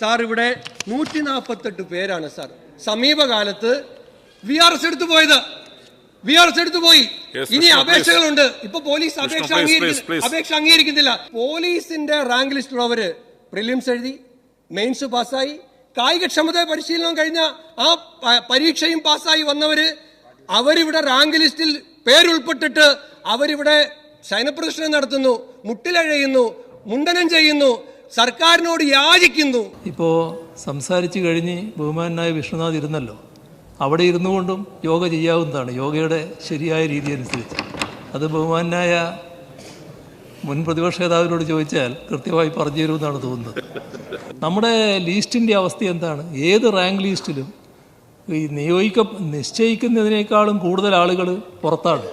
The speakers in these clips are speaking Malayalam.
സാർ ഇവിടെ നൂറ്റി നാൽപ്പത്തെട്ട് പേരാണ് സാർ. സമീപകാലത്ത് വി ആർ എസ് എടുത്തു പോയത്. വി ആർ എസ് എടുത്തു പോയി. ഇനി അപേക്ഷകളുണ്ട്. ഇപ്പൊ പോലീസ് അപേക്ഷ. അപേക്ഷ അംഗീകരിക്കുന്നില്ല. പോലീസിന്റെ റാങ്ക് ലിസ്റ്റിലുള്ളവര് പ്രിലിംസ് എഴുതി മെയിൻസ് പാസ്സായി. കായികക്ഷമത പരിശീലനം കഴിഞ്ഞ ആ പരീക്ഷയും പാസ്സായി വന്നവര് അവരിവിടെ റാങ്ക് ലിസ്റ്റിൽ പേരുൾപ്പെട്ടിട്ട് അവരിവിടെ ശയനപ്രദർശനം നടത്തുന്നു മുട്ടിലഴയുന്നു മുണ്ടനം ചെയ്യുന്നു സർക്കാരിനോട് യാചിക്കുന്നു. ഇപ്പോ സംസാരിച്ചു കഴിഞ്ഞ് ബഹുമാനായ വിഷ്ണുനാഥ് ഇരുന്നല്ലോ. അവിടെ ഇരുന്നു കൊണ്ടും യോഗ ചെയ്യാവുന്നതാണ്. യോഗയുടെ ശരിയായ രീതി അനുസരിച്ച്. അത് ബഹുമാനായ മുൻ പ്രതിപക്ഷ നേതാവിനോട് ചോദിച്ചാൽ കൃത്യമായി പറഞ്ഞു തരുമെന്നാണ് തോന്നുന്നത്. നമ്മുടെ ലിസ്റ്റിന്റെ അവസ്ഥ എന്താണ്? ഏത് റാങ്ക് ലിസ്റ്റിലും ഈ നിയോഗിക്ക നിശ്ചയിക്കുന്നതിനേക്കാളും കൂടുതൽ ആളുകൾ പുറത്താണ്.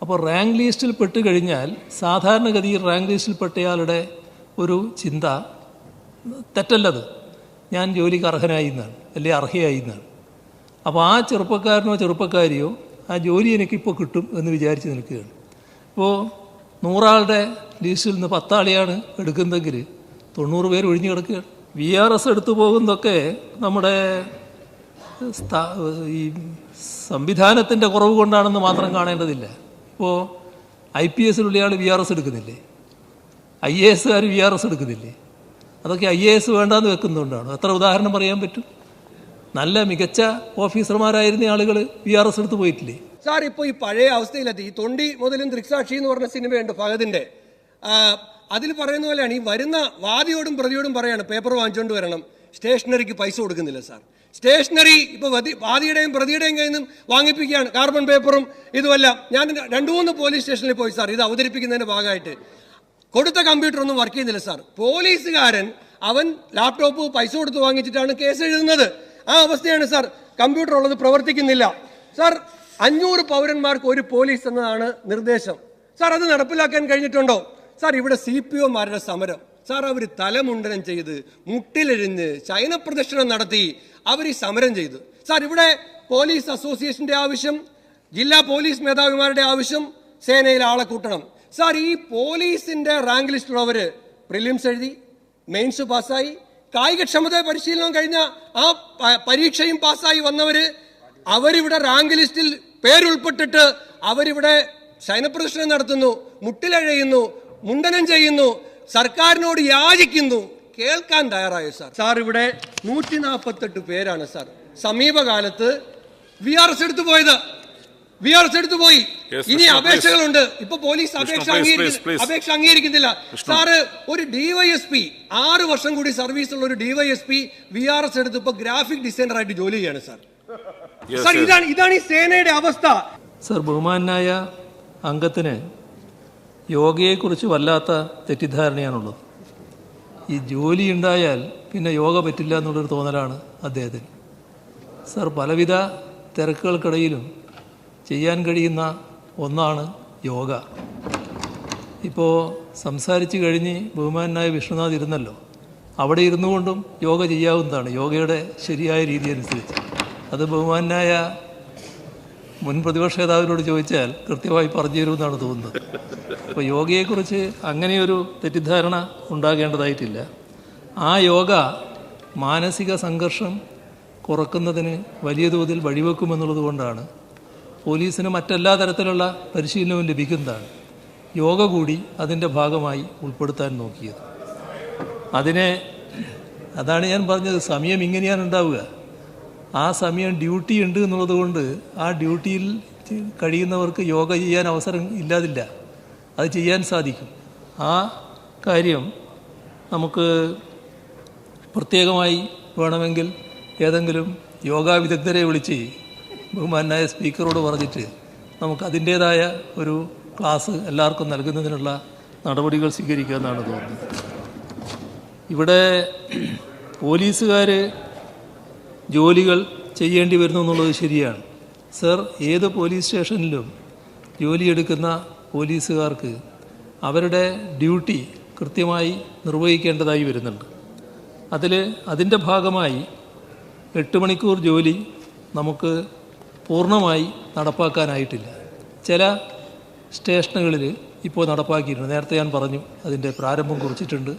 അപ്പോൾ റാങ്ക് ലിസ്റ്റിൽ പെട്ട് കഴിഞ്ഞാൽ സാധാരണഗതിയിൽ റാങ്ക് ലിസ്റ്റിൽ പെട്ടയാളുടെ ഒരു ചിന്ത തെറ്റല്ലത്. ഞാൻ ജോലിക്ക് അർഹനായി എന്നാണ് അല്ലെങ്കിൽ അർഹയായി എന്നാണ്. അപ്പോൾ ആ ചെറുപ്പക്കാരനോ ചെറുപ്പക്കാരിയോ ആ ജോലി എനിക്കിപ്പോൾ കിട്ടും എന്ന് വിചാരിച്ച് നിൽക്കുകയാണ്. ഇപ്പോൾ നൂറാളുടെ ലിസ്റ്റിൽ നിന്ന് പത്താളിയാണ് എടുക്കുന്നതെങ്കിൽ തൊണ്ണൂറ് പേര് ഒഴിഞ്ഞു കിടക്കുകയാണ്. വി ആർ എസ് എടുത്തു പോകുന്നതൊക്കെ നമ്മുടെ ഈ സംവിധാനത്തിന്റെ കുറവ് കൊണ്ടാണെന്ന് മാത്രം കാണേണ്ടതില്ല. ഇപ്പോൾ ഐ പി എസിലുള്ള ആൾ വി ആർ എസ് എടുക്കുന്നില്ലേ? ഐ എ എസുകാർ വി ആർ എസ് എടുക്കുന്നില്ലേ? അതൊക്കെ ഐ എ എസ് വേണ്ടാന്ന് വെക്കുന്നതുകൊണ്ടാണ് എത്ര ഉദാഹരണം പറയാൻ പറ്റും? നല്ല മികച്ച ഓഫീസർമാരായിരുന്ന ആളുകൾ വി ആർ എസ് എടുത്ത് പോയിട്ടില്ലേ? സാർ ഇപ്പോൾ ഈ പഴയ അവസ്ഥയിലെത്തി. ഈ തൊണ്ടി മുതലും ദൃക്സാക്ഷി എന്ന് പറഞ്ഞ സിനിമയുണ്ട് ഫഹദിന്റെ. അതിൽ പറയുന്ന പോലെയാണ് ഈ വരുന്ന വാദിയോടും പ്രതിയോടും പറയാണ് പേപ്പർ വാങ്ങിച്ചുകൊണ്ട് വരണം. സ്റ്റേഷനറിക്ക് പൈസ കൊടുക്കുന്നില്ല സാർ. സ്റ്റേഷനറി ഇപ്പോൾ വാദിയുടെയും പ്രതിയുടെയും കയ്യിൽ നിന്നും വാങ്ങിപ്പിക്കുകയാണ്. കാർബൺ പേപ്പറും ഇതുമല്ല. ഞാൻ രണ്ടു മൂന്ന് പോലീസ് സ്റ്റേഷനിൽ പോയി സാർ. ഇത് അവതരിപ്പിക്കുന്നതിന്റെ ഭാഗമായിട്ട്. കൊടുത്ത കമ്പ്യൂട്ടർ ഒന്നും വർക്ക് ചെയ്യുന്നില്ല സാർ പോലീസുകാരൻ അവൻ ലാപ്ടോപ്പ് പൈസ കൊടുത്ത് വാങ്ങിച്ചിട്ടാണ് കേസ് എഴുതുന്നത്. ആ അവസ്ഥയാണ് സാർ കമ്പ്യൂട്ടർ ഉള്ളത് പ്രവർത്തിക്കുന്നില്ല. സാർ അഞ്ഞൂറ് പൗരന്മാർക്ക് ഒരു പോലീസ് എന്നതാണ് നിർദ്ദേശം. സാർ അത് നടപ്പിലാക്കാൻ കഴിഞ്ഞിട്ടുണ്ടോ? സാർ ഇവിടെ സി പി ഒമാരുടെ സമരം. സാർ അവർ തലമുണ്ടനം ചെയ്ത് മുട്ടിലെഴിഞ്ഞ് ചൈന പ്രദർശനം നടത്തി അവർ ഈ സമരം ചെയ്തു. സാർ ഇവിടെ പോലീസ് അസോസിയേഷന്റെ ആവശ്യം ജില്ലാ പോലീസ് മേധാവിമാരുടെ ആവശ്യം സേനയിൽ ആളെ കൂട്ടണം. സാർ ഈ പോലീസിന്റെ റാങ്ക് ലിസ്റ്റിലുള്ളവര് പ്രിലിംസ് എഴുതി മെയിൻസ് പാസ്സായി. കായികക്ഷമത പരിശീലനം കഴിഞ്ഞ ആ പരീക്ഷയും പാസ്സായി വന്നവര് അവരിവിടെ റാങ്ക് ലിസ്റ്റിൽ പേരുൾപ്പെട്ടിട്ട് അവരിവിടെ ശയനപ്രദർശനം നടത്തുന്നു മുട്ടിലഴയുന്നു മുണ്ടനം ചെയ്യുന്നു സർക്കാരിനോട് യാചിക്കുന്നു. കേൾക്കാൻ തയ്യാറായോ സാർ? സാർ ഇവിടെ നൂറ്റി നാൽപ്പത്തെട്ട് പേരാണ് സാർ. സമീപകാലത്ത് വി ആർ എസ് എടുത്തു പോയത്. വി ആർ എസ് എടുത്തു പോയി ഇനി. അപേക്ഷകളുണ്ട്. ഇപ്പൊ പോലീസ് അപേക്ഷ. അപേക്ഷ അംഗീകരിക്കുന്നില്ല സാറ് ഒരു ഡിവൈഎസ്പി ആറ് വർഷം കൂടി സർവീസുള്ള ഒരു ഡിവൈഎസ്പി വി ആർ എസ് എടുത്ത് ഇപ്പൊ ഗ്രാഫിക് ഡിസൈനർ ആയിട്ട് ജോലി ചെയ്യാണ് സാർ. സാർ. ഇതാണ് ഇതാണ് ഈ സേനയുടെ അവസ്ഥ. സാർ ബഹുമാനായ അംഗത്തിന് യോഗയെക്കുറിച്ച് വല്ലാത്ത തെറ്റിദ്ധാരണയാണുള്ളത്. ഈ ജോലി ഉണ്ടായാൽ പിന്നെ യോഗ പറ്റില്ല എന്നുള്ളൊരു തോന്നലാണ് അദ്ദേഹത്തിന്. സർ പലവിധ തിരക്കുകൾക്കിടയിലും ചെയ്യാൻ കഴിയുന്ന ഒന്നാണ് യോഗ. ഇപ്പോൾ സംസാരിച്ച് കഴിഞ്ഞ് ബഹുമാനായ വിഷ്ണുനാഥ് ഇരുന്നല്ലോ. അവിടെ ഇരുന്നു കൊണ്ടും യോഗ ചെയ്യാവുന്നതാണ്. യോഗയുടെ ശരിയായ രീതി അനുസരിച്ച്. അത് ബഹുമാനായ മുൻ പ്രതിപക്ഷ നേതാവിനോട് ചോദിച്ചാൽ കൃത്യമായി പറഞ്ഞു തരുമെന്നാണ് തോന്നുന്നത്. അപ്പോൾ യോഗയെക്കുറിച്ച് അങ്ങനെയൊരു തെറ്റിദ്ധാരണ ഉണ്ടാകേണ്ടതായിട്ടില്ല. ആ യോഗ മാനസിക സംഘർഷം കുറക്കുന്നതിന് വലിയ തോതിൽ വഴിവെക്കുമെന്നുള്ളത് കൊണ്ടാണ് പോലീസിന് മറ്റെല്ലാ തരത്തിലുള്ള പരിശീലനവും ലഭിക്കുന്നതാണ്. യോഗ കൂടി അതിന്റെ ഭാഗമായി ഉൾപ്പെടുത്താൻ നോക്കിയത്. അതിനെ അതാണ് ഞാൻ പറഞ്ഞത് സമയം ഇങ്ങനെയാണ് ഉണ്ടാവുക. ആ സമയം ഡ്യൂട്ടി ഉണ്ട് എന്നുള്ളത് കൊണ്ട് ആ ഡ്യൂട്ടിയിൽ കഴിയുന്നവർക്ക് യോഗ ചെയ്യാൻ അവസരം ഇല്ലാതില്ല. അത് ചെയ്യാൻ സാധിക്കും. ആ കാര്യം നമുക്ക് പ്രത്യേകമായി വേണമെങ്കിൽ ഏതെങ്കിലും യോഗാ വിദഗ്ധരെ വിളിച്ച് ബഹുമാനായ സ്പീക്കറോട് പറഞ്ഞിട്ട് നമുക്ക് അതിന്റേതായ ഒരു ക്ലാസ് എല്ലാവർക്കും നൽകുന്നതിനുള്ള നടപടികൾ സ്വീകരിക്കുക എന്നാണ് തോന്നുന്നത്. ഇവിടെ പോലീസുകാർ ജോലികൾ ചെയ്യേണ്ടി വരുന്നു എന്നുള്ളത് ശരിയാണ്. സർ ഏത് പോലീസ് സ്റ്റേഷനിലും ജോലിയെടുക്കുന്ന പോലീസുകാർക്ക് അവരുടെ ഡ്യൂട്ടി കൃത്യമായി നിർവഹിക്കേണ്ടതായി വരുന്നുണ്ട്. അതിൽ അതിന്റെ ഭാഗമായി എട്ട് മണിക്കൂർ ജോലി നമുക്ക് പൂർണമായി നടപ്പാക്കാനായിട്ടില്ല. ചില സ്റ്റേഷനുകളിൽ ഇപ്പോൾ നടപ്പാക്കിയിട്ടുണ്ട്. നേരത്തെ ഞാൻ പറഞ്ഞു അതിന്റെ പ്രാരംഭം കുറിച്ചിട്ടുണ്ട്.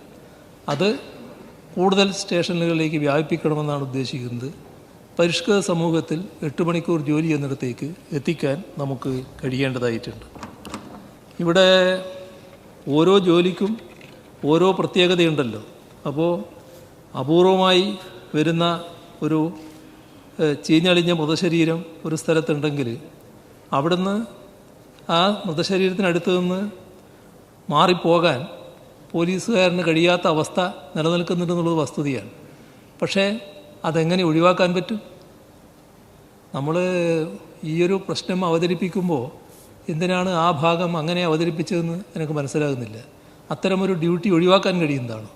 അത് കൂടുതൽ സ്റ്റേഷനുകളിലേക്ക് വ്യാപിപ്പിക്കണമെന്നാണ് ഉദ്ദേശിക്കുന്നത്. പരിഷ്കൃത സമൂഹത്തിൽ എട്ട് മണിക്കൂർ ജോലി എന്നിടത്തേക്ക് എത്തിക്കാൻ നമുക്ക് കഴിയേണ്ടതായിട്ടുണ്ട്. ഇവിടെ ഓരോ ജോലിക്കും ഓരോ പ്രത്യേകതയുണ്ടല്ലോ. അപ്പോൾ അപൂർവമായി വരുന്ന ഒരു ചീഞ്ഞളിഞ്ഞ മൃതശരീരം ഒരു സ്ഥലത്തുണ്ടെങ്കിൽ അവിടുന്ന് ആ മൃതശരീരത്തിനടുത്ത് നിന്ന് മാറിപ്പോകാൻ പോലീസുകാരന് കഴിയാത്ത അവസ്ഥ നിലനിൽക്കുന്നുണ്ടെന്നുള്ളത് വസ്തുതയാണ്. പക്ഷേ അതെങ്ങനെ ഒഴിവാക്കാൻ പറ്റും? നമ്മൾ ഈയൊരു പ്രശ്നം അവതരിപ്പിക്കുമ്പോൾ എന്തിനാണ് ആ ഭാഗം അങ്ങനെ അവതരിപ്പിച്ചതെന്ന് എനിക്ക് മനസ്സിലാകുന്നില്ല. അത്തരമൊരു ഡ്യൂട്ടി ഒഴിവാക്കാൻ കഴിയുന്നതാണ്?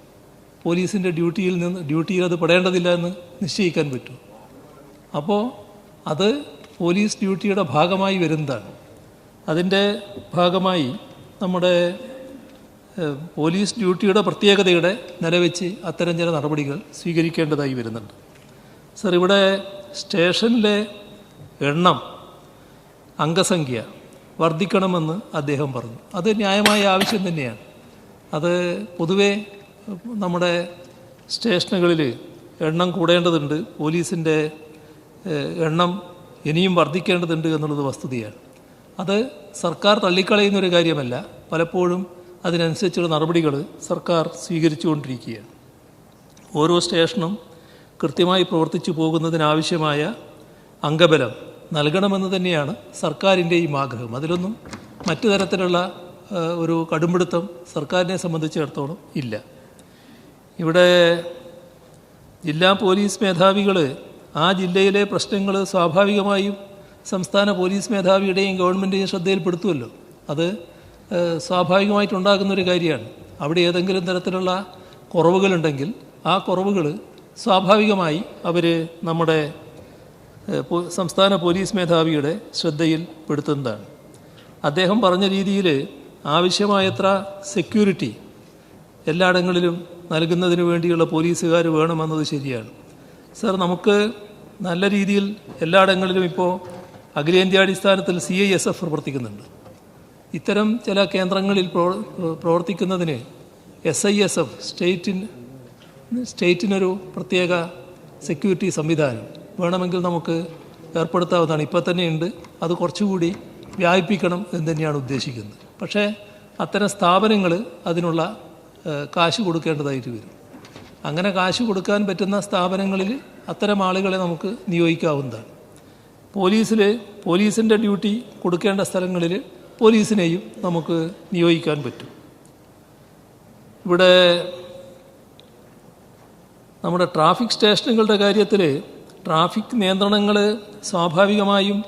പോലീസിന്റെ ഡ്യൂട്ടിയിൽ നിന്ന് ഡ്യൂട്ടിയിൽ അത് പെടേണ്ടതില്ല എന്ന് നിശ്ചയിക്കാൻ പറ്റും അപ്പോൾ അത് പോലീസ് ഡ്യൂട്ടിയുടെ ഭാഗമായി വരുന്നതാണ്. അതിന്റെ ഭാഗമായി നമ്മുടെ പോലീസ് ഡ്യൂട്ടിയുടെ പ്രത്യേകതയുടെ നിലവെച്ച് അത്തരം ചില നടപടികൾ സ്വീകരിക്കേണ്ടതായി വരുന്നുണ്ട്. സർ ഇവിടെ സ്റ്റേഷനിലെ എണ്ണം അംഗസംഖ്യ വർദ്ധിക്കണമെന്ന് അദ്ദേഹം പറഞ്ഞു. അത് ന്യായമായ ആവശ്യം തന്നെയാണ്. അത് പൊതുവേ നമ്മുടെ സ്റ്റേഷനുകളിൽ എണ്ണം കൂടേണ്ടതുണ്ട്. പോലീസിന്റെ എണ്ണം ഇനിയും വർദ്ധിക്കേണ്ടതുണ്ട് എന്നുള്ളത് വസ്തുതയാണ്. അത് സർക്കാർ തള്ളിക്കളയുന്ന ഒരു കാര്യമല്ല. പലപ്പോഴും അതിനനുസരിച്ചുള്ള നടപടികൾ സർക്കാർ സ്വീകരിച്ചുകൊണ്ടിരിക്കുകയാണ്. ഓരോ സ്റ്റേഷനും കൃത്യമായി പ്രവർത്തിച്ചു പോകുന്നതിനാവശ്യമായ അംഗബലം നൽകണമെന്ന് തന്നെയാണ് സർക്കാരിന്റെയും ആഗ്രഹം. അതിലൊന്നും മറ്റു തരത്തിലുള്ള ഒരു കടുംപിടുത്തം സർക്കാരിനെ സംബന്ധിച്ചിടത്തോളം ഇല്ല. ഇവിടെ ജില്ലാ പോലീസ് മേധാവികൾ ആ ജില്ലയിലെ പ്രശ്നങ്ങൾ സ്വാഭാവികമായും സംസ്ഥാന പോലീസ് മേധാവിയുടെയും ഗവൺമെന്റിന്റെയും ശ്രദ്ധയിൽപ്പെടുത്തുമല്ലോ. അത് സ്വാഭാവികമായിട്ടുണ്ടാകുന്നൊരു കാര്യമാണ്. അവിടെ ഏതെങ്കിലും തരത്തിലുള്ള കുറവുകളുണ്ടെങ്കിൽ ആ കുറവുകൾ സ്വാഭാവികമായി അവർ നമ്മുടെ സംസ്ഥാന പോലീസ് മേധാവിയുടെ ശ്രദ്ധയിൽ പെടുത്തുന്നതാണ് അദ്ദേഹം പറഞ്ഞ രീതിയിൽ ആവശ്യമായത്ര സെക്യൂരിറ്റി എല്ലായിടങ്ങളിലും നൽകുന്നതിന് വേണ്ടിയുള്ള പോലീസുകാർ വേണമെന്നത് ശരിയാണ്. സർ നമുക്ക് നല്ല രീതിയിൽ എല്ലായിടങ്ങളിലും ഇപ്പോൾ അഖിലേന്ത്യാടിസ്ഥാനത്തിൽ സി ഐ എസ് എഫ് പ്രവർത്തിക്കുന്നുണ്ട്. ഇത്തരം ചില കേന്ദ്രങ്ങളിൽ പ്രവർ- പ്രവർത്തിക്കുന്നതിന് എസ് ഐ എസ് എഫ് സ്റ്റേറ്റിന് സ്റ്റേറ്റിനൊരു പ്രത്യേക സെക്യൂരിറ്റി സംവിധാനം വേണമെങ്കിൽ നമുക്ക് ഏർപ്പെടുത്താവുന്നതാണ്. ഇപ്പോൾ തന്നെയുണ്ട് അത് കുറച്ചുകൂടി വ്യാപിപ്പിക്കണം എന്ന് തന്നെയാണ് ഉദ്ദേശിക്കുന്നത്. പക്ഷേ അത്തരം സ്ഥാപനങ്ങൾ അതിനുള്ള കാശ് കൊടുക്കേണ്ടതായിട്ട് വരും. അങ്ങനെ കാശ് കൊടുക്കാൻ പറ്റുന്ന സ്ഥാപനങ്ങളിൽ അത്തരം ആളുകളെ നമുക്ക് നിയോഗിക്കാവുന്നതാണ്. പോലീസിൽ പോലീസിന്റെ ഡ്യൂട്ടി കൊടുക്കേണ്ട സ്ഥലങ്ങളിൽ പോലീസിനെയും നമുക്ക് നിയോഗിക്കാൻ പറ്റും. ഇവിടെ നമ്മുടെ ട്രാഫിക് സ്റ്റേഷനുകളുടെ കാര്യത്തിൽ ട്രാഫിക് നിയന്ത്രണങ്ങൾ സ്വാഭാവികമായും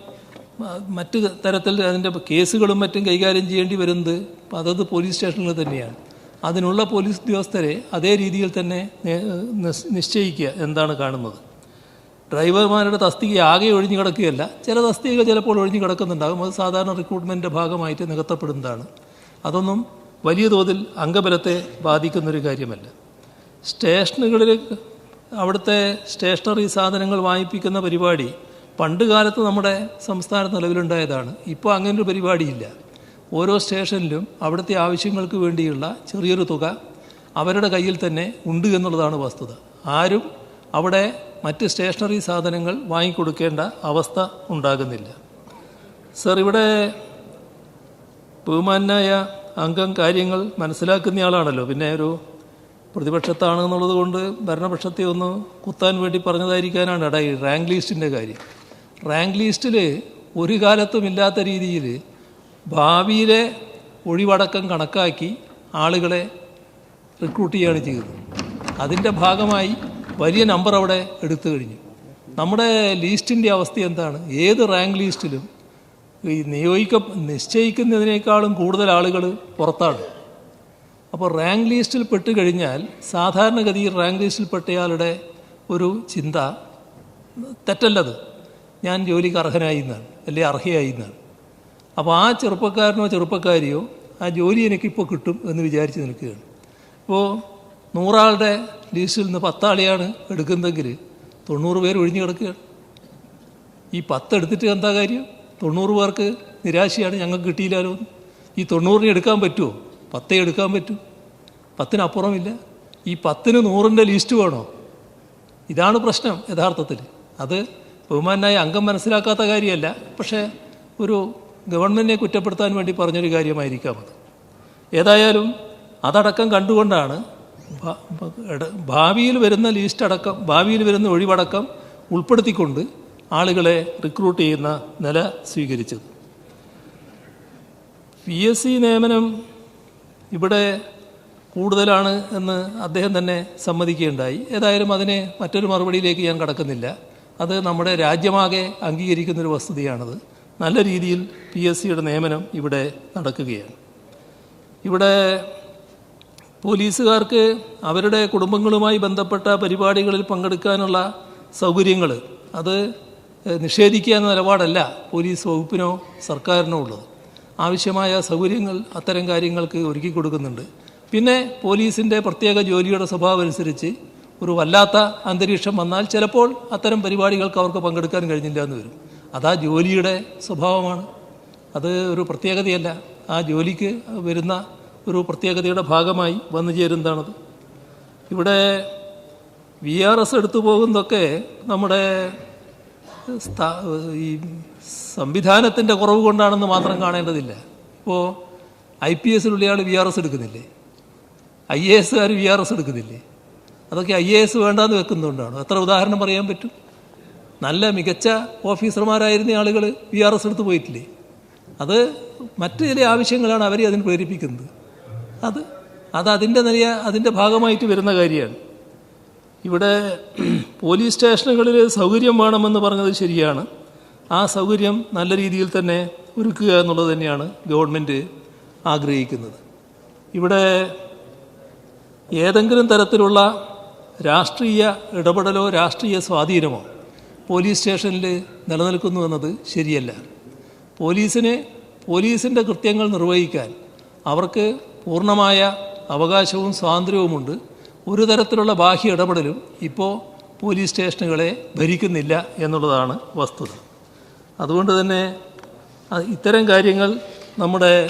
മറ്റ് തരത്തിൽ അതിന്റെ കേസുകളും മറ്റും കൈകാര്യം ചെയ്യേണ്ടി വരുന്നത് അതത് പോലീസ് സ്റ്റേഷനുകൾ തന്നെയാണ്. അതിനുള്ള പോലീസ് ഉദ്യോഗസ്ഥരെ അതേ രീതിയിൽ തന്നെ നിശ്ചയിക്കുക എന്താണ് കാണുന്നത്. ഡ്രൈവർമാരുടെ തസ്തിക ആകെ ഒഴിഞ്ഞു കിടക്കുകയല്ല ചില തസ്തികകൾ ചിലപ്പോൾ ഒഴിഞ്ഞു കിടക്കുന്നുണ്ടാകും. അത് സാധാരണ റിക്രൂട്ട്മെന്റിന്റെ ഭാഗമായിട്ട് നികത്തപ്പെടുന്നതാണ്. അതൊന്നും വലിയ തോതിൽ അംഗബലത്തെ ബാധിക്കുന്നൊരു കാര്യമല്ല. സ്റ്റേഷനുകളിൽ അവിടുത്തെ സ്റ്റേഷനറി സാധനങ്ങൾ വാങ്ങിപ്പിക്കുന്ന പരിപാടി പണ്ട് കാലത്ത് നമ്മുടെ സംസ്ഥാനത്ത് നിലവിലുണ്ടായതാണ്. ഇപ്പോൾ അങ്ങനൊരു പരിപാടിയില്ല. ഓരോ സ്റ്റേഷനിലും അവിടുത്തെ ആവശ്യങ്ങൾക്ക് വേണ്ടിയുള്ള ചെറിയൊരു തുക അവരുടെ കയ്യിൽ തന്നെ ഉണ്ട് എന്നുള്ളതാണ് വസ്തുത. ആരും അവിടെ മറ്റ് സ്റ്റേഷനറി സാധനങ്ങൾ വാങ്ങിക്കൊടുക്കേണ്ട അവസ്ഥ ഉണ്ടാകുന്നില്ല. സർ ഇവിടെ ബഹുമാനായ അംഗം കാര്യങ്ങൾ മനസ്സിലാക്കുന്നയാളാണല്ലോ. പിന്നെ ഒരു പ്രതിപക്ഷത്താണ് എന്നുള്ളത് കൊണ്ട് ഭരണപക്ഷത്തെ ഒന്ന് കുത്താൻ വേണ്ടി പറഞ്ഞതായിരിക്കാനാണ്. ഇടയിൽ റാങ്ക് ലിസ്റ്റിന്റെ കാര്യം. റാങ്ക് ലിസ്റ്റിൽ ഒരു കാലത്തും ഇല്ലാത്ത രീതിയിൽ ഭാവിയിലെ ഒഴിവടക്കം കണക്കാക്കി ആളുകളെ റിക്രൂട്ട് ചെയ്യുകയാണ് ചെയ്തത്. അതിന്റെ ഭാഗമായി വലിയ നമ്പർ അവിടെ എടുത്തു കഴിഞ്ഞു. നമ്മുടെ ലിസ്റ്റിന്റെ അവസ്ഥ എന്താണ്? ഏത് റാങ്ക് ലിസ്റ്റിലും ഈ നിയോഗിക്ക നിശ്ചയിക്കുന്നതിനേക്കാളും കൂടുതൽ ആളുകൾ പുറത്താണ്. അപ്പോൾ റാങ്ക് ലിസ്റ്റിൽ പെട്ട് കഴിഞ്ഞാൽ സാധാരണഗതിയിൽ റാങ്ക് ലിസ്റ്റിൽ പെട്ടയാളുടെ ഒരു ചിന്ത തെറ്റല്ലത്. ഞാൻ ജോലിക്ക് അർഹനായി എന്നാണ് അല്ലെ അർഹയായി എന്നാണ്. അപ്പോൾ ആ ചെറുപ്പക്കാരനോ ചെറുപ്പക്കാരിയോ ആ ജോലി എനിക്കിപ്പോൾ കിട്ടും എന്ന് വിചാരിച്ച് നിൽക്കുകയാണ്. ഇപ്പോൾ നൂറാളുടെ ലിസ്റ്റിൽ നിന്ന് പത്താളെയാണ് എടുക്കുന്നതെങ്കിൽ തൊണ്ണൂറ് പേർ ഒഴിഞ്ഞു കിടക്കുകയാണ്. ഈ പത്തെടുത്തിട്ട് എന്താ കാര്യം? തൊണ്ണൂറ് പേർക്ക് നിരാശയാണ് ഞങ്ങൾക്ക് കിട്ടിയില്ലാലോ. ഈ തൊണ്ണൂറിന് എടുക്കാൻ പറ്റുമോ? പത്തേ എടുക്കാൻ പറ്റൂ. പത്തിനപ്പുറമില്ല. ഈ പത്തിന് നൂറിന്റെ ലീസ്റ്റ് വേണോ? ഇതാണ് പ്രശ്നം യഥാർത്ഥത്തിൽ. അത് ബഹുമാനായ അംഗം മനസ്സിലാക്കാത്ത കാര്യമല്ല. പക്ഷേ ഒരു ഗവൺമെന്റിനെ കുറ്റപ്പെടുത്താൻ വേണ്ടി പറഞ്ഞൊരു കാര്യമായിരിക്കാം അത്. ഏതായാലും അതടക്കം കണ്ടുകൊണ്ടാണ് ഭാവിയിൽ വരുന്ന ലിസ്റ്റ് അടക്കം ഭാവിയിൽ വരുന്ന ഒഴിവടക്കം ഉൾപ്പെടുത്തിക്കൊണ്ട് ആളുകളെ റിക്രൂട്ട് ചെയ്യുന്ന നില സ്വീകരിച്ചത്. പി എസ് സി നിയമനം ഇവിടെ കൂടുതലാണ് എന്ന് അദ്ദേഹം തന്നെ സമ്മതിക്കുകയുണ്ടായി. ഏതായാലും അതിനെ മറ്റൊരു മറുപടിയിലേക്ക് ഞാൻ കടക്കുന്നില്ല. അത് നമ്മുടെ രാജ്യമാകെ അംഗീകരിക്കുന്നൊരു വസ്തുതയാണത്. നല്ല രീതിയിൽ പി എസ് സിയുടെ നിയമനം ഇവിടെ നടക്കുകയാണ്. ഇവിടെ പോലീസുകാർക്ക് അവരുടെ കുടുംബങ്ങളുമായി ബന്ധപ്പെട്ട പരിപാടികളിൽ പങ്കെടുക്കാനുള്ള സൗകര്യങ്ങൾ അത് നിഷേധിക്കുക എന്ന നിലപാടല്ല പോലീസ് വകുപ്പിനോ സർക്കാരിനോ ഉള്ളത്. ആവശ്യമായ സൗകര്യങ്ങൾ അത്തരം കാര്യങ്ങൾക്ക് ഒരുക്കി കൊടുക്കുന്നുണ്ട്. പിന്നെ പോലീസിന്റെ പ്രത്യേക ജോലിയുടെ സ്വഭാവം അനുസരിച്ച് ഒരു വല്ലാത്ത അന്തരീക്ഷം വന്നാൽ ചിലപ്പോൾ അത്തരം പരിപാടികൾക്ക് അവർക്ക് പങ്കെടുക്കാൻ കഴിഞ്ഞില്ല എന്ന് വരും. അതാ ജോലിയുടെ സ്വഭാവമാണ്. അത് ഒരു പ്രത്യേകതയല്ല. ആ ജോലിക്ക് വരുന്ന ഒരു പ്രത്യേകതയുടെ ഭാഗമായി വന്നു ചേരുന്നതാണത്. ഇവിടെ വി ആർ എസ് എടുത്തു പോകുന്നതൊക്കെ നമ്മുടെ ഈ സംവിധാനത്തിന്റെ കുറവ് കൊണ്ടാണെന്ന് മാത്രം കാണേണ്ടതില്ല. ഇപ്പോൾ ഐ പി എസിലുള്ള ആൾ വി ആർ എസ് എടുക്കുന്നില്ലേ? ഐ എ എസുകാർ വി ആർ എസ് എടുക്കുന്നില്ലേ? അതൊക്കെ ഐ എ എസ് വേണ്ടാന്ന് വെക്കുന്നതുകൊണ്ടാണ്. എത്ര ഉദാഹരണം പറയാൻ പറ്റും? നല്ല മികച്ച ഓഫീസർമാരായിരുന്ന ആളുകൾ വി ആർ എസ് എടുത്ത് പോയിട്ടില്ലേ? അത് മറ്റു ചില ആവശ്യങ്ങളാണ് അവരെ അതിന് പ്രേരിപ്പിക്കുന്നത്. അത് അത് അതിന്റെ നിലയ അതിന്റെ ഭാഗമായിട്ട് വരുന്ന കാര്യമാണ്. ഇവിടെ പോലീസ് സ്റ്റേഷനുകളിൽ സൗകര്യം വേണമെന്ന് പറഞ്ഞത് ശരിയാണ്. ആ സൗകര്യം നല്ല രീതിയിൽ തന്നെ ഒരുക്കുക എന്നുള്ളത് തന്നെയാണ് ഗവൺമെന്റ് ആഗ്രഹിക്കുന്നത്. ഇവിടെ ഏതെങ്കിലും തരത്തിലുള്ള രാഷ്ട്രീയ ഇടപെടലോ രാഷ്ട്രീയ സ്വാധീനമോ പോലീസ് സ്റ്റേഷനിൽ നിലനിൽക്കുന്നു എന്നത് ശരിയല്ല. പോലീസിനെ പോലീസിന്റെ കൃത്യങ്ങൾ നിർവഹിക്കാൻ അവർക്ക് പൂർണമായ അവകാശവും സ്വാതന്ത്ര്യവുമുണ്ട്. ഒരു തരത്തിലുള്ള ബാഹ്യ ഇടപെടലും ഇപ്പോൾ പോലീസ് സ്റ്റേഷനുകളെ ഭരിക്കുന്നില്ല എന്നുള്ളതാണ് വസ്തുത. അതുകൊണ്ട് തന്നെ ഇത്തരം കാര്യങ്ങൾ നമ്മുടെ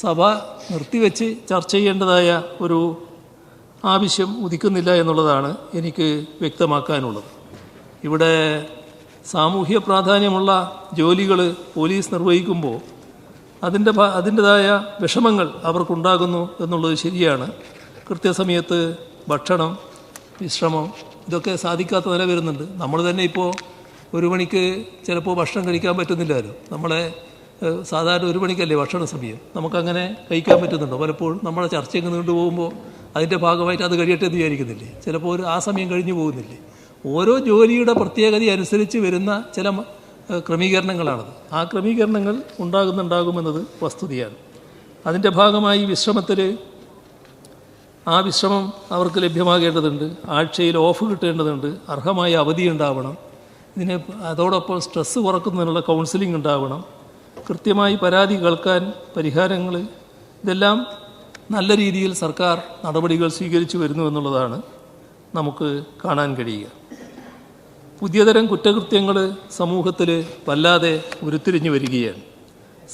സഭ നിർത്തിവെച്ച് ചർച്ച ചെയ്യേണ്ടതായ ഒരു ആവശ്യം ഉദിക്കുന്നില്ല എന്നുള്ളതാണ് എനിക്ക് വ്യക്തമാക്കാനുള്ളത്. ഇവിടെ സാമൂഹ്യ പ്രാധാന്യമുള്ള ജോലികൾ പോലീസ് നിർവഹിക്കുമ്പോൾ അതിന്റെ അതിന്റെതായ വിഷമങ്ങൾ അവർക്കുണ്ടാകുന്നു എന്നുള്ളത് ശരിയാണ്. കൃത്യസമയത്ത് ഭക്ഷണം വിശ്രമം ഇതൊക്കെ സാധിക്കാത്ത നില വരുന്നുണ്ട്. നമ്മൾ തന്നെ ഇപ്പോൾ ഒരു മണിക്ക് ചിലപ്പോൾ ഭക്ഷണം കഴിക്കാൻ പറ്റുന്നില്ലല്ലോ നമ്മളെ സാധാരണ ഒരു മണിക്കല്ലേ ഭക്ഷണ സമയം? നമുക്കങ്ങനെ കഴിക്കാൻ പറ്റുന്നുണ്ടോ? പലപ്പോഴും നമ്മളെ ചർച്ചയൊക്കെ നീണ്ടു പോകുമ്പോൾ അതിന്റെ ഭാഗമായിട്ട് അത് കഴിയട്ടെ എന്ന് വിചാരിക്കുന്നില്ലേ? ചിലപ്പോൾ ഒരു ആ സമയം കഴിഞ്ഞു പോകുന്നില്ലേ? ഓരോ ജോലിയുടെ പ്രത്യേകത അനുസരിച്ച് വരുന്ന ചില ക്രമീകരണങ്ങളാണത്. ആ ക്രമീകരണങ്ങൾ ഉണ്ടാകുന്നുണ്ടാകുമെന്നത് വസ്തുതയാണ്. അതിന്റെ ഭാഗമായി വിശ്രമത്തിൽ ആ വിശ്രമം അവർക്ക് ലഭ്യമാകേണ്ടതുണ്ട്. ആഴ്ചയിൽ ഓഫ് കിട്ടേണ്ടതുണ്ട്. അർഹമായ അവധി ഉണ്ടാവണം. ഇതിന് അതോടൊപ്പം സ്ട്രെസ്സ് കുറക്കുന്നതിനുള്ള കൗൺസിലിംഗ് ഉണ്ടാവണം. കൃത്യമായി പരാതി കേൾക്കാൻ പരിഹാരങ്ങൾ ഇതെല്ലാം നല്ല രീതിയിൽ സർക്കാർ നടപടികൾ സ്വീകരിച്ചു വരുന്നു എന്നുള്ളതാണ് നമുക്ക് കാണാൻ കഴിയുക. പുതിയതരം കുറ്റകൃത്യങ്ങൾ സമൂഹത്തിൽ വല്ലാതെ ഉരുത്തിരിഞ്ഞു വരികയാണ്.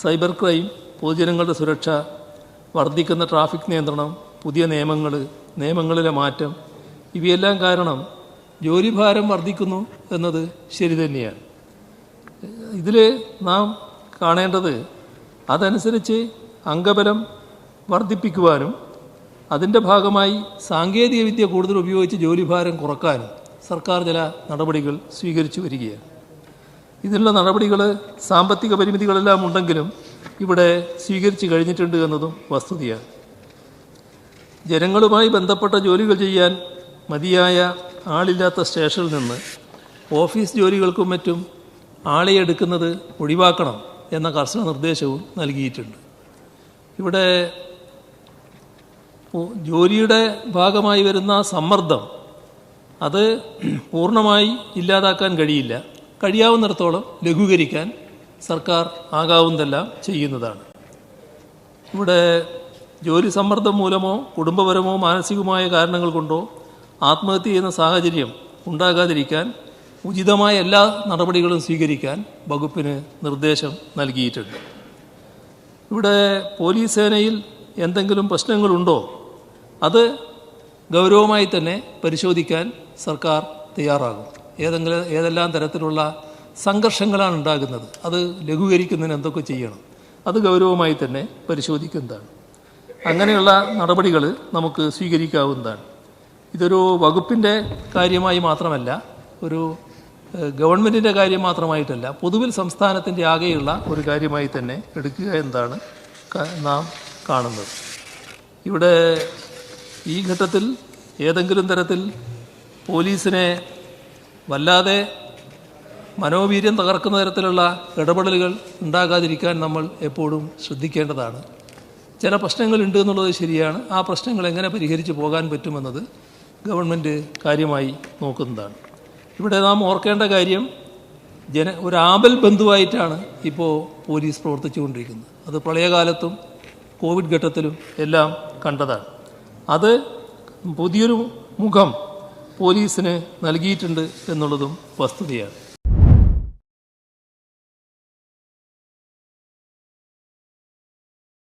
സൈബർ ക്രൈം പൊതുജനങ്ങളുടെ സുരക്ഷ വർദ്ധിക്കുന്ന ട്രാഫിക് നിയന്ത്രണം പുതിയ നിയമങ്ങൾ നിയമങ്ങളിലെ മാറ്റം ഇവയെല്ലാം കാരണം ജോലിഭാരം വർദ്ധിക്കുന്നു എന്നത് ശരി തന്നെയാണ്. ഇതിൽ നാം കാണേണ്ടത് അതനുസരിച്ച് അംഗബലം വർദ്ധിപ്പിക്കുവാനും അതിന്റെ ഭാഗമായി സാങ്കേതികവിദ്യ കൂടുതൽ ഉപയോഗിച്ച് ജോലിഭാരം കുറക്കാനും സർക്കാർ ചില നടപടികൾ സ്വീകരിച്ചു വരികയാണ്. ഇതിനുള്ള നടപടികൾ സാമ്പത്തിക പരിമിതികളെല്ലാം ഉണ്ടെങ്കിലും ഇവിടെ സ്വീകരിച്ചു കഴിഞ്ഞിട്ടുണ്ട് എന്നതും വസ്തുതയാണ്. ജനങ്ങളുമായി ബന്ധപ്പെട്ട ജോലികൾ ചെയ്യാൻ മതിയായ ആളില്ലാത്ത സ്റ്റേഷനിൽ നിന്ന് ഓഫീസ് ജോലികൾക്കും മറ്റും ആളെ എടുക്കുന്നത് ഒഴിവാക്കണം എന്ന കർശന നിർദ്ദേശവും നൽകിയിട്ടുണ്ട്. ഇവിടെ ജോലിയുടെ ഭാഗമായി വരുന്ന സമ്മർദ്ദം അത് പൂർണമായി ഇല്ലാതാക്കാൻ കഴിയില്ല. കഴിയാവുന്നിടത്തോളം ലഘൂകരിക്കാൻ സർക്കാർ ആകാവുന്നതെല്ലാം ചെയ്യുന്നതാണ്. ഇവിടെ ജോലി സമ്മർദ്ദം മൂലമോ കുടുംബപരമോ മാനസികമായ കാരണങ്ങൾ കൊണ്ടോ ആത്മഹത്യ ചെയ്യുന്ന സാഹചര്യം ഉണ്ടാകാതിരിക്കാൻ ഉചിതമായ എല്ലാ നടപടികളും സ്വീകരിക്കാൻ വകുപ്പിന് നിർദ്ദേശം നൽകിയിട്ടുണ്ട്. ഇവിടെ പോലീസ് സേനയിൽ എന്തെങ്കിലും പ്രശ്നങ്ങളുണ്ടോ? അത് ഗൗരവമായി തന്നെ പരിശോധിക്കാൻ സർക്കാർ തയ്യാറാകും. ഏതെങ്കിലും ഏതെല്ലാം തരത്തിലുള്ള സംഘർഷങ്ങളാണ് ഉണ്ടാകുന്നത് അത് ലഘൂകരിക്കുന്നതിന് എന്തൊക്കെ ചെയ്യണം അത് ഗൗരവമായി തന്നെ പരിശോധിക്കുന്നതാണ്. അങ്ങനെയുള്ള നടപടികൾ നമുക്ക് സ്വീകരിക്കാവുന്നതാണ്. ഇതൊരു വകുപ്പിന്റെ കാര്യമായി മാത്രമല്ല ഒരു ഗവൺമെന്റിന്റെ കാര്യം മാത്രമായിട്ടല്ല പൊതുവിൽ സംസ്ഥാനത്തിന്റെ ആകെയുള്ള ഒരു കാര്യമായി തന്നെ എടുക്കുക എന്നതാണ് നാം കാണുന്നത്. ഇവിടെ ഈ ഘട്ടത്തിൽ ഏതെങ്കിലും തരത്തിൽ പോലീസിനെ വല്ലാതെ മനോവീര്യം തകർക്കുന്ന തരത്തിലുള്ള ഇടപെടലുകൾ ഉണ്ടാകാതിരിക്കാൻ നമ്മൾ എപ്പോഴും ശ്രദ്ധിക്കേണ്ടതാണ്. ചില പ്രശ്നങ്ങളുണ്ട് എന്നുള്ളത് ശരിയാണ്. ആ പ്രശ്നങ്ങൾ എങ്ങനെ പരിഹരിച്ച് പോകാൻ പറ്റുമെന്നത് ഗവൺമെന്റ് കാര്യമായി നോക്കുന്നതാണ്. ഇവിടെ നാം ഓർക്കേണ്ട കാര്യം ജന ഒരു ആപൽ ബന്ധുവായിട്ടാണ് ഇപ്പോൾ പോലീസ് പ്രവർത്തിച്ചുകൊണ്ടിരിക്കുന്നത്. അത് പ്രളയകാലത്തും കോവിഡ് ഘട്ടത്തിലും എല്ലാം കണ്ടതാണ്. അത് പുതിയൊരു മുഖം പോലീസിന് നൽകിയിട്ടുണ്ട് എന്നുള്ളതും വസ്തുതയാണ്.